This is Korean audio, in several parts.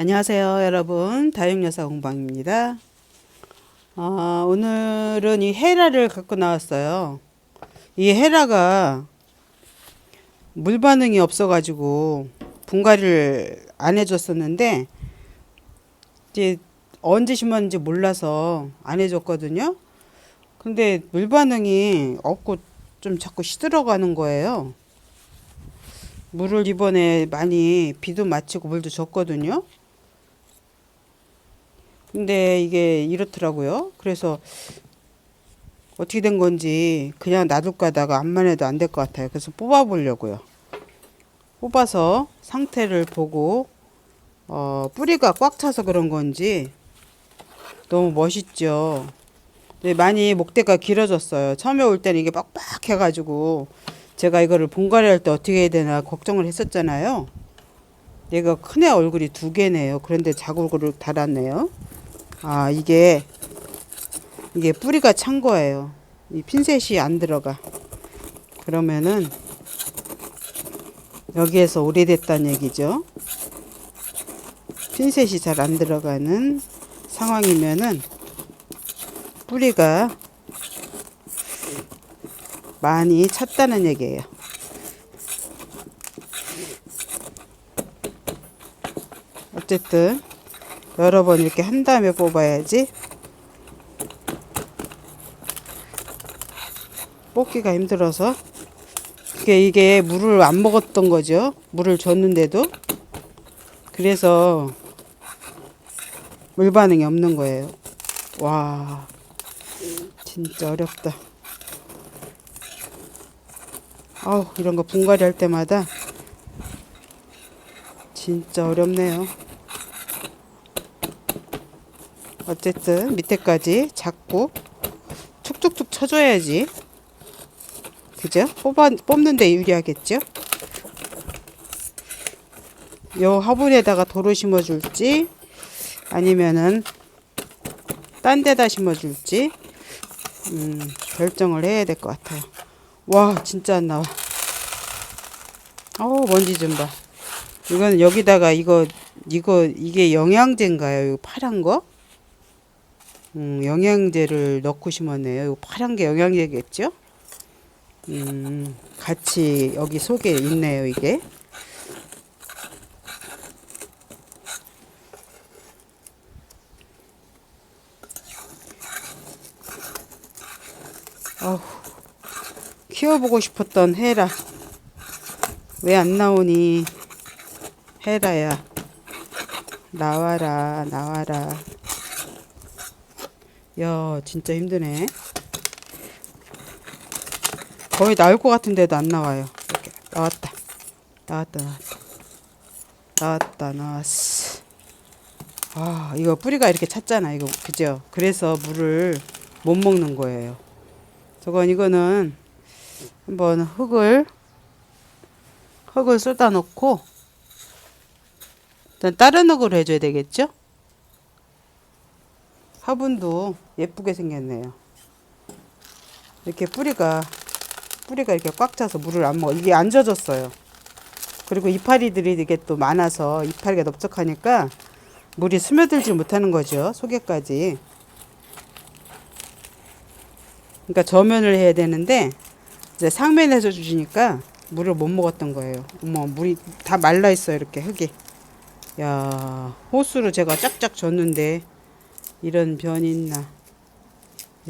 안녕하세요, 여러분. 다육여사 공방입니다. 아, 오늘은 이 헤라를 갖고 나왔어요. 이 헤라가 물 반응이 없어 가지고 분갈이를 안 해줬었는데 이제 언제 심었는지 몰라서 안 해줬거든요. 근데 물 반응이 없고 좀 자꾸 시들어가는 거예요. 물을 이번에 많이 비도 맞히고 물도 줬거든요. 근데 이게 이렇더라고요. 그래서 어떻게 된 건지 그냥 놔둘까 하다가 암만 해도 안 될 것 같아요. 그래서 뽑아 보려고요. 뽑아서 상태를 보고 어, 뿌리가 꽉 차서 그런 건지 너무 멋있죠. 근데 많이 목대가 길어졌어요. 처음에 올 때는 이게 빡빡 해 가지고 제가 이거를 분갈이 할때 어떻게 해야 되나 걱정을 했었잖아요. 얘가 큰애 얼굴이 두 개네요. 그런데 자국을 달았네요. 아, 이게, 이게 뿌리가 찬 거예요. 이 핀셋이 안 들어가. 그러면은, 여기에서 오래됐다는 얘기죠. 핀셋이 잘 안 들어가는 상황이면은, 뿌리가 많이 찼다는 얘기예요. 어쨌든 여러 번 이렇게 한 다음에 뽑아야지. 뽑기가 힘들어서. 이게 이게 물을 안 먹었던 거죠. 물을 줬는데도. 그래서 물 반응이 없는 거예요. 와 진짜 어렵다. 아우 이런 거 분갈이 할 때마다 진짜 어렵네요 어쨌든 밑에까지 잡고 툭툭툭 쳐줘야지. 그죠? 뽑아, 뽑는데 유리하겠죠? 요 화분에다가 도로 심어줄지 아니면은 딴 데다 심어줄지 음, 결정을 해야 될 것 같아요. 와 진짜 안 나와. 어우 먼지 좀 봐. 이거는 여기다가 이거 이거 이게 영양제인가요? 이거 파란 거? 음, 영양제를 넣고 심었네요. 이 파란 게 영양제겠죠? 음, 같이 여기 속에 있네요, 이게. 어후, 키워보고 싶었던 헤라. 왜 안 나오니? 헤라야. 나와라, 나와라. 야 진짜 힘드네. 거의 나올 것 같은데도 안 나와요. 이렇게. 나왔다. 나왔다 나왔다. 나왔다 나왔어. 아 이거 뿌리가 이렇게 찼잖아 이거. 그죠? 그래서 물을 못 먹는 거예요. 저건 이거는 한번 흙을 흙을 쏟아 놓고 일단 다른 흙을 해줘야 되겠죠 화분도 예쁘게 생겼네요. 이렇게 뿌리가 뿌리가 이렇게 꽉 차서 물을 안 먹어. 이게 안 젖었어요. 그리고 이파리들이 이게 또 많아서 이파리가 넓적하니까 물이 스며들지 못하는 거죠. 속에까지. 그러니까 저면을 해야 되는데 이제 상면에서 주시니까 물을 못 먹었던 거예요. 어머 물이 다 말라 있어요. 이렇게 흙이. 야 호수로 제가 짝짝 줬는데 이런 변이 있나.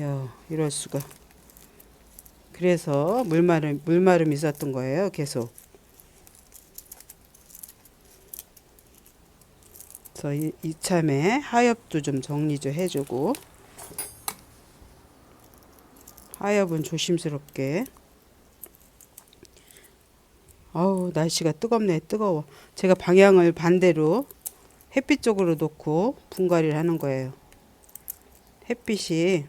야, 이럴 수가. 그래서 물마름, 물마름이 있었던 거예요, 계속. 그래서 이, 이참에 하엽도 좀 정리 좀 해주고. 하엽은 조심스럽게. 아우, 날씨가 뜨겁네, 뜨거워. 제가 방향을 반대로 햇빛 쪽으로 놓고 분갈이를 하는 거예요. 햇빛이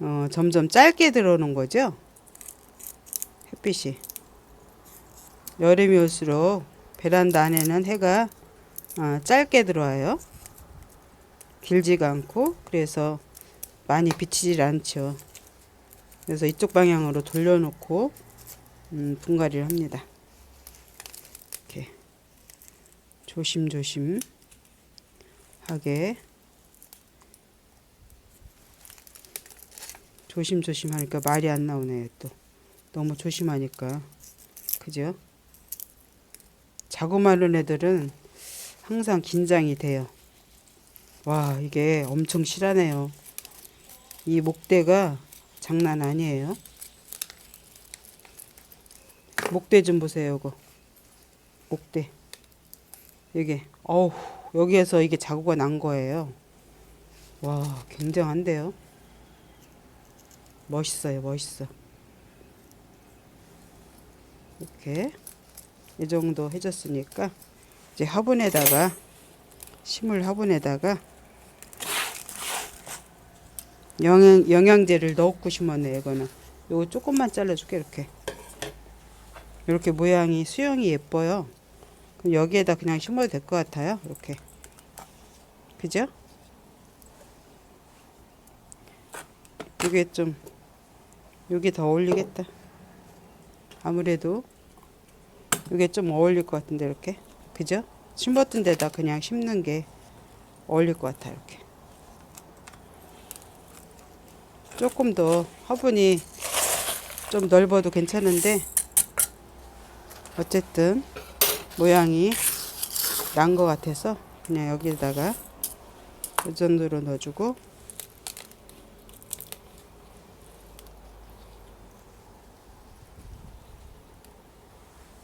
어, 점점 짧게 들어오는 거죠. 햇빛이 여름이 올수록 베란다 안에는 해가 어, 짧게 들어와요. 길지가 않고 그래서 많이 비치질 않죠. 그래서 이쪽 방향으로 돌려놓고 음, 분갈이를 합니다. 이렇게 조심조심 하게 조심조심 하니까 말이 안 나오네요 또. 너무 조심하니까. 그죠? 자고 마는 애들은 항상 긴장이 돼요. 와 이게 엄청 실하네요. 이 목대가 장난 아니에요. 목대 좀 보세요 이거. 목대. 이게 어우 여기에서 이게 자국가 난 거예요. 와 굉장한데요 멋있어요 멋있어. 이렇게 이 정도 해줬으니까 이제 화분에다가 식물 화분에다가 영양, 영양제를 넣고 심었네 이거는. 요거 조금만 잘라줄게 이렇게. 이렇게 모양이 수영이 예뻐요. 그럼 여기에다 그냥 심어도 될 것 같아요 이렇게. 그죠? 이게 좀 이게 더 어울리겠다. 아무래도 이게 좀 어울릴 것 같은데 이렇게. 그죠? 심었던 데다 그냥 심는 게 어울릴 것 같아요 이렇게. 조금 더 화분이 좀 넓어도 괜찮은데 어쨌든 모양이 난 것 같아서 그냥 여기다가 이 정도로 넣어주고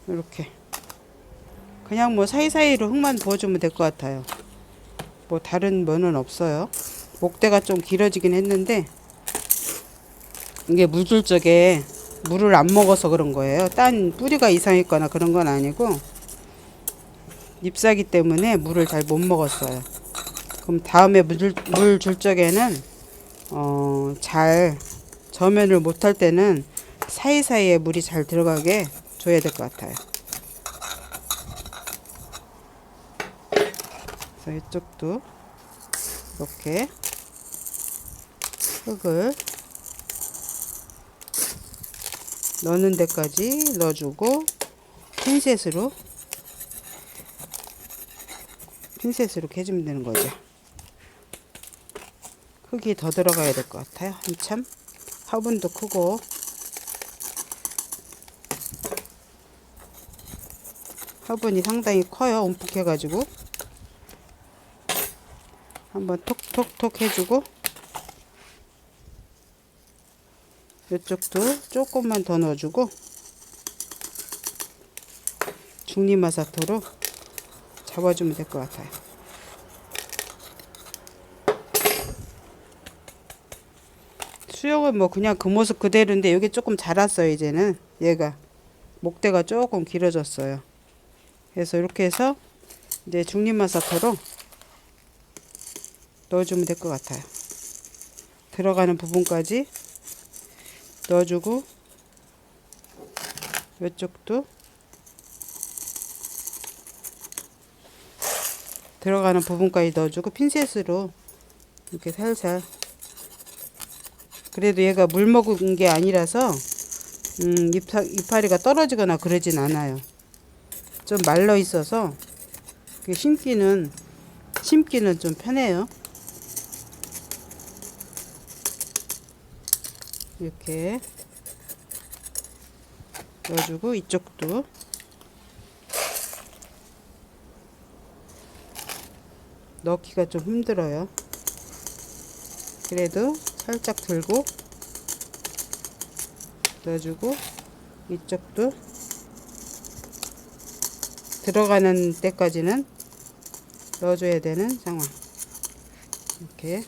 이렇게. 그냥 뭐 사이사이로 흙만 부어주면 될 것 같아요. 뭐 다른 뭐는 없어요. 목대가 좀 길어지긴 했는데 이게 물줄 적에 물을 안 먹어서 그런 거예요. 딴 뿌리가 이상했거나 그런 건 아니고 잎사기 때문에 물을 잘 못 먹었어요. 그럼 다음에 물줄 적에는 어, 잘 저면을 못할 때는 사이사이에 물이 잘 들어가게 줘야 될 것 같아요. 그래서 이쪽도 이렇게 흙을 넣는 데까지 넣어주고 핀셋으로 핀셋으로 해주면 되는 거죠. 흙이 더 들어가야 될 것 같아요. 한참 화분도 크고 화분이 상당히 커요. 움푹해가지고 한번 톡톡톡 해주고 이쪽도 조금만 더 넣어주고 중리마사토로 잡아주면 될 것 같아요. 수영은 뭐 그냥 그 모습 그대로인데 여기 조금 자랐어요 이제는 얘가 목대가 조금 길어졌어요. 그래서 이렇게 해서 이제 중립마사토로 넣어주면 될 것 같아요. 들어가는 부분까지 넣어주고 이쪽도 들어가는 부분까지 넣어주고 핀셋으로 이렇게 살살 그래도 얘가 물 먹은 게 아니라서 음, 잎사, 이파리가 떨어지거나 그러진 않아요. 좀 말라 있어서 그 심기는 심기는 좀 편해요. 이렇게 넣어주고 이쪽도 넣기가 좀 힘들어요. 그래도 살짝 들고 넣어주고 이쪽도 들어가는 때까지는 넣어줘야 되는 상황. 이렇게.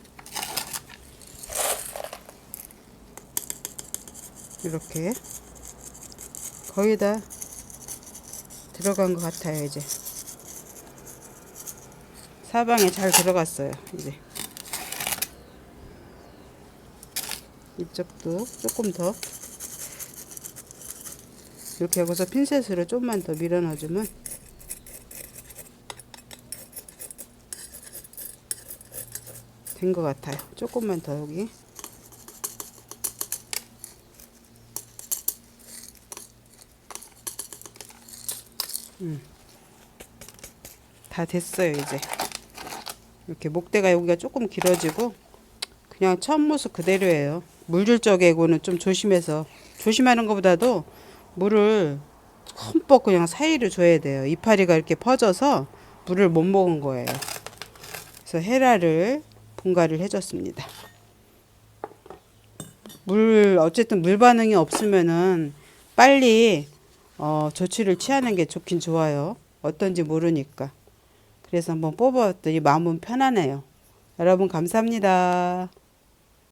이렇게. 거의 다 들어간 것 같아요 이제. 사방에 잘 들어갔어요 이제. 이쪽도 조금 더. 이렇게 하고서 핀셋으로 좀만 더 밀어 넣어주면 된 것 같아요. 조금만 더 여기. 음. 다 됐어요 이제. 이렇게 목대가 여기가 조금 길어지고 그냥 처음 모습 그대로예요. 물줄 적에고는 좀 조심해서 조심하는 것보다도 물을 흠뻑 그냥 사이를 줘야 돼요. 이파리가 이렇게 퍼져서 물을 못 먹은 거예요. 그래서 헤라를 분갈이를 해줬습니다 물 어쨌든 물 반응이 없으면은 빨리 어, 조치를 취하는 게 좋긴 좋아요. 어떤지 모르니까. 그래서 한번 뽑아봤더니 마음은 편하네요. 여러분 감사합니다.